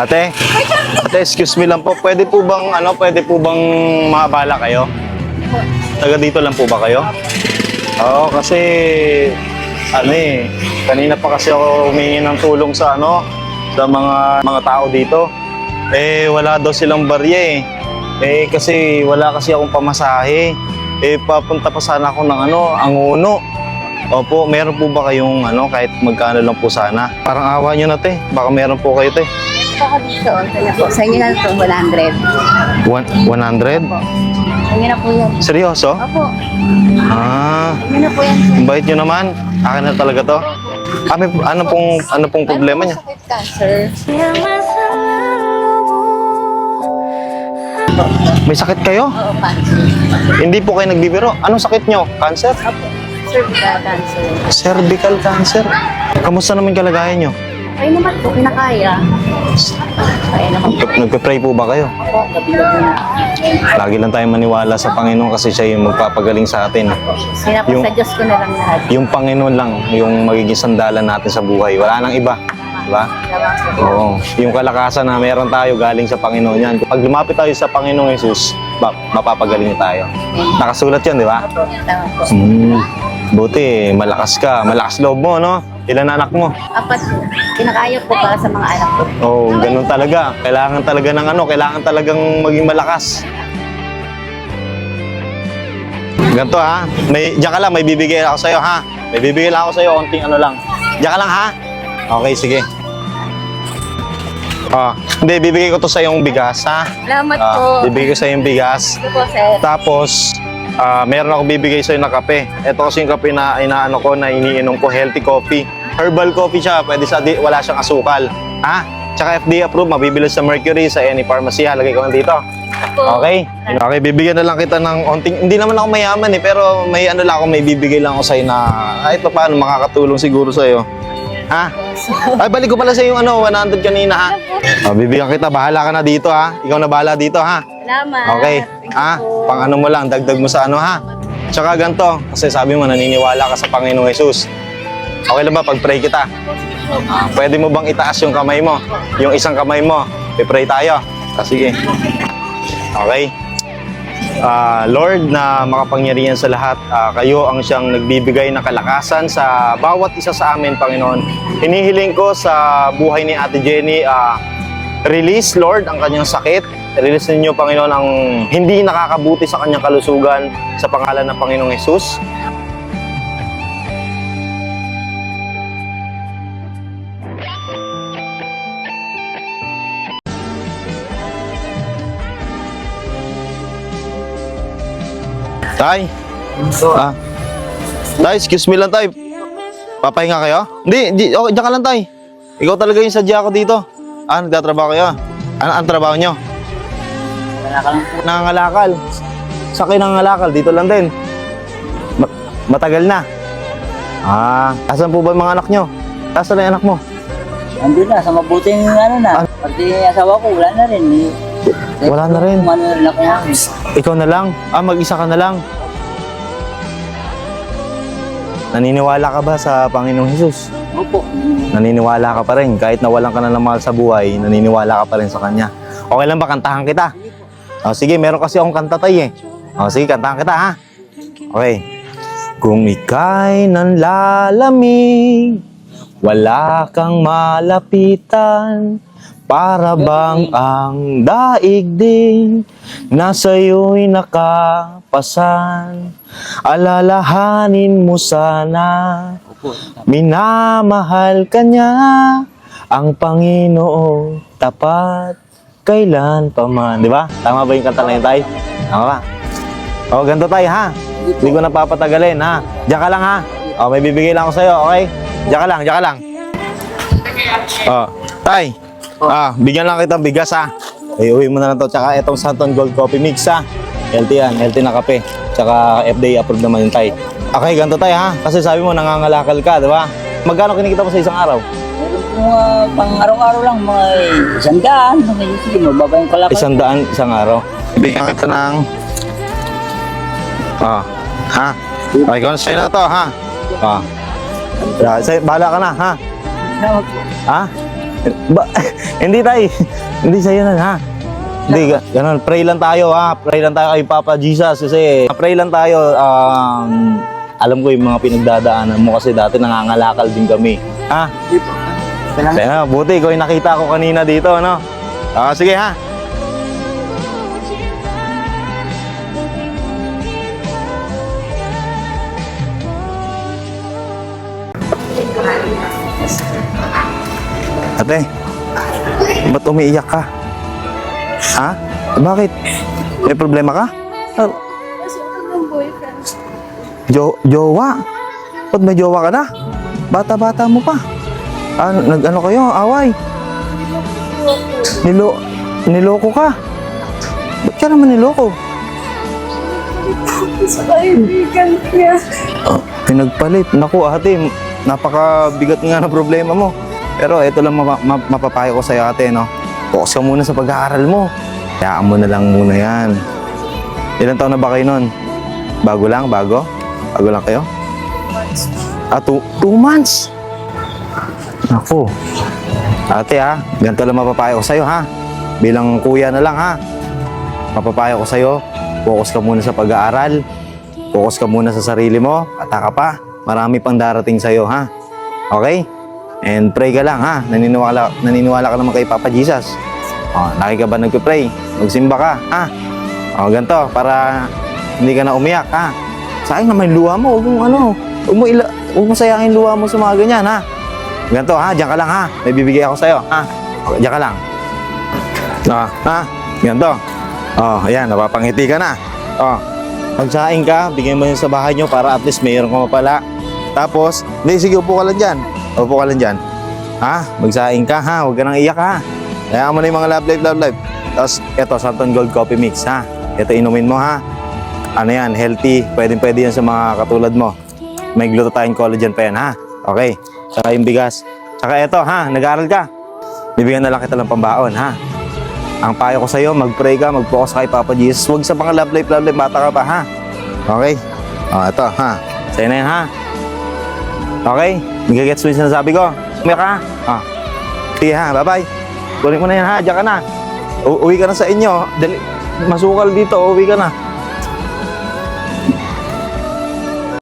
Ate, ate, excuse me lang po. Pwede po bang, ano, pwede po bang maabala kayo? Taga dito lang po ba kayo? Oo, kasi, ano eh, kanina pa kasi ako humingi ng tulong sa, ano, sa mga, mga tao dito. Eh, wala daw silang barya eh. Eh, kasi wala kasi akong pamasahe. Eh, papunta pa sana ako ng, ano, Anguno. Opo, meron po ba kayong ano, kahit magkano lang po sana? Parang awa nyo na, te. Baka meron po kayo, te. Baka dito, ito na po. Sa inyo na ito, 100. One, 100? Opo. Sa inyo na po yan. Seryoso? Opo. Ah, Sa inyo na po yan. ang bait nyo naman. Akin na talaga to. Ah, may, ano pong, ano pong problema niya? Ano po sakit cancer? May sakit kayo? Oo, cancer. Hindi po kayo nagbibiro. Anong sakit nyo? Cancer? Opo. Cervical cancer. Cervical cancer. Kamusta naman kalagayan nyo? Ay naman po, kinakaya. Kaya naman po. Nagpe- Nagpe-pray po ba kayo? Opo, gabi-gabi na. Lagi lang tayo maniwala sa Panginoon kasi siya yung magpapagaling sa atin. Yung- sa Diyos ko na lang lahat. Yung Panginoon lang yung magiging sandalan natin sa buhay. Wala nang iba. Diba? Oo. Yung kalakasan na meron tayo galing sa Panginoon yan. Pag lumapit tayo sa Panginoong Jesus, ba, mapapagaling tayo. Nakasulat yan, di ba? Tama po. Hmm. Buti, malakas ka. Malakas loob mo, no? Ilan anak mo? Apat po. Kinakaya po para sa mga anak ko. Oo, oh, ganun talaga. Kailangan talaga ng ano, kailangan talagang maging malakas. Ganto ha. May, diyan ka lang, may bibigay ako sa'yo ha. May bibigay lang ako sa'yo, onting ano lang. Diyan ka lang ha. Okay, sige. Ah, hindi, bibigay ko to sa yung bigas ha. Salamat po. Ah, bibigay ko sa yung bigas. Ito po, sir. Tapos, ah, meron ako bibigay sa'yo na kape. Ito kasi yung kape na inaano ko, na iniinom ko, healthy coffee. Herbal coffee siya, pwede sa di, wala siyang asukal. Ha? Tsaka FDA approved, mabibili sa Mercury, sa any pharmacy. ha. Lagay ko lang dito. Okay? Okay, bibigyan na lang kita ng onting, hindi naman ako mayaman eh, pero may ano lang ako, may bibigay lang ako sa'yo na kahit pa paano makakatulong siguro sa'yo. Ha? Ay, balik ko pala sa yung ano, 100 kanina ha. Oh, bibigyan kita, bahala ka na dito ha. Ikaw na bahala dito ha. Salamat. Okay. Ah, po. pang ano mo lang, dagdag mo sa ano ha. Tsaka ganito, kasi sabi mo naniniwala ka sa Panginoong Jesus. Okay lang ba pag-pray kita? Pwede mo bang itaas yung kamay mo? Yung isang kamay mo. I-pray tayo. Ah, sige. Okay. Ah, Lord na makapangyarihan sa lahat, ah, kayo ang siyang nagbibigay ng kalakasan sa bawat isa sa amin, Panginoon. Hinihiling ko sa buhay ni Ate Jenny, ah, release, Lord, ang kanyang sakit. Release ninyo, Panginoon, ang hindi nakakabuti sa kanyang kalusugan sa pangalan ng Panginoong Jesus. Tay. Ah. Tay, excuse me lang, Tay. Papahinga kayo? Hindi, di, okay, diyan ka lang, Tay. Ikaw talaga yung sadya ko dito. Ah, nagtatrabaho kayo? Ano ang trabaho nyo? Nangangalakal. Sa kayo nangangalakal? Dito lang din. Ma- matagal na. Ah, asan po ba yung mga anak nyo? Asan na yung anak mo? Andun na, sa mabuting ano na. Pati yung asawa ko, wala na rin. Eh. Wala na rin. Namin. Ikaw na lang? Ah, mag-isa ka na lang? Naniniwala ka ba sa Panginoong Jesus? Opo. naniniwala ka pa rin. Kahit nawalan ka na ng mahal sa buhay, naniniwala ka pa rin sa Kanya. Okay lang ba kantahan kita? O, sige, meron kasi akong kanta tay eh. O, sige, kantahan kita ha. Okay. Kung ika'y nanlalamig, wala kang malapitan, para bang ang daigdig na sa'yo'y nakapasan. Alalahanin mo sana. Minamahal ka niya ang Panginoon tapat kailan pa man. Di ba? Tama ba yung kanta na yun, Tay? Tama ba? O, ganito tayo, ha? Hindi ko napapatagalin, ha? Diyan ka lang, ha? O, may bibigay lang ako sa'yo, okay? Diyan ka lang, diyan ka lang. O, Tay, ah, bigyan lang kita ng bigas, ha? Ay, uwi mo na lang to. Tsaka itong Santon Gold Coffee Mix, ha? Healthy yan, healthy na kape. Tsaka FDA approved naman yung Tay. Okay, ganito tayo, ha? Kasi sabi mo, nangangalakal ka, di ba? Magkano kinikita mo sa isang araw? Meron po pang araw-araw lang, mga isang daan. Sige, mababa yung kalakal. Isang daan, isang araw. Bigyan kita ng... Ah, ha? Okay, kung sa'yo na to, ha? Ah. Bahala ka na, ha? Ha? Ba, hindi tay. Hindi sa'yo na ha. Hindi, ga- ganun. Pray lang tayo ha. Pray lang tayo kay Papa Jesus kasi pray lang tayo. Um, alam ko yung mga pinagdadaanan mo kasi dati nangangalakal din kami. Ha? Kaya, buti ko yung nakita ko kanina dito, ano? Ah, sige ha. Ate, ba't umiiyak ka? Ha? Bakit? May problema ka? Ah, Jo jowa? Ba't may jowa ka na? Bata-bata mo pa. Ah, nag-ano kayo? Away? Nilo niloko ka? Ba't ka naman niloko? Sa kaibigan niya. Oh, pinagpalit. Naku, ate, napakabigat nga ng problema mo. Pero ito lang mapa- ma- mapapayo ko sa'yo, ate, no? Focus ka muna sa pag-aaral mo. Hayaan mo na lang muna yan. Ilan taon na ba kayo nun? Bago lang? Bago? Bago lang kayo? Ah, two, two months? Naku. Ate, ha? Ganito lang mapapayo ko sa'yo, ha? Bilang kuya na lang, ha? Mapapayo ko sa'yo, focus ka muna sa pag-aaral. Focus ka muna sa sarili mo. Ka pa. Marami pang darating sa'yo, ha? Okay? And pray ka lang, ha? Naniniwala, naniniwala ka naman kay Papa Jesus. O, laki ka ba nagpe-pray? Magsimba ka, ha? O, ganito, para hindi ka na umiyak, ha? Sayang naman yung luha mo. Huwag mong ano, huwag mo, ila, huwag mo sayangin luha mo sa mga ganyan, ha? Ganito, ha? Diyan ka lang, ha? May bibigay ako sa'yo, ha? O, diyan ka lang. Ah, ha? Ganito. Oh, ayan, napapangiti ka na. Oh, magsaing ka, bigyan mo yun sa bahay nyo para at least mayroon ka mapala. Tapos, hindi, sige, upo ka lang dyan. Upo ka lang dyan. Ha? Magsaing ka, ha? Huwag ka nang iyak, ha? Kaya mo na yung mga love life, love life. Tapos, eto, Santon Gold Coffee Mix, ha? Ito, inumin mo, ha? Ano yan, healthy. Pwede, pwede yan sa mga katulad mo. May glutathione collagen pa yan, ha? Okay. Saka yung bigas. Saka eto, ha? Nag-aaral ka. Bibigyan na lang kita ng pambaon, ha? Ang payo ko sa'yo, mag-pray ka, mag-focus ka kay Papa Jesus. Huwag sa mga love life, love life, bata ka pa, ha? Okay? O, ito, ha? Sa'yo na yan, ha? Okay? Nagigets mo yung sinasabi ko? Umiyak ka? Ah. Sige, ha? Bye-bye. Kunin mo na yan, ha? Diyan ka na. U- uwi ka na sa inyo. Dali. Masukal dito, uwi ka na.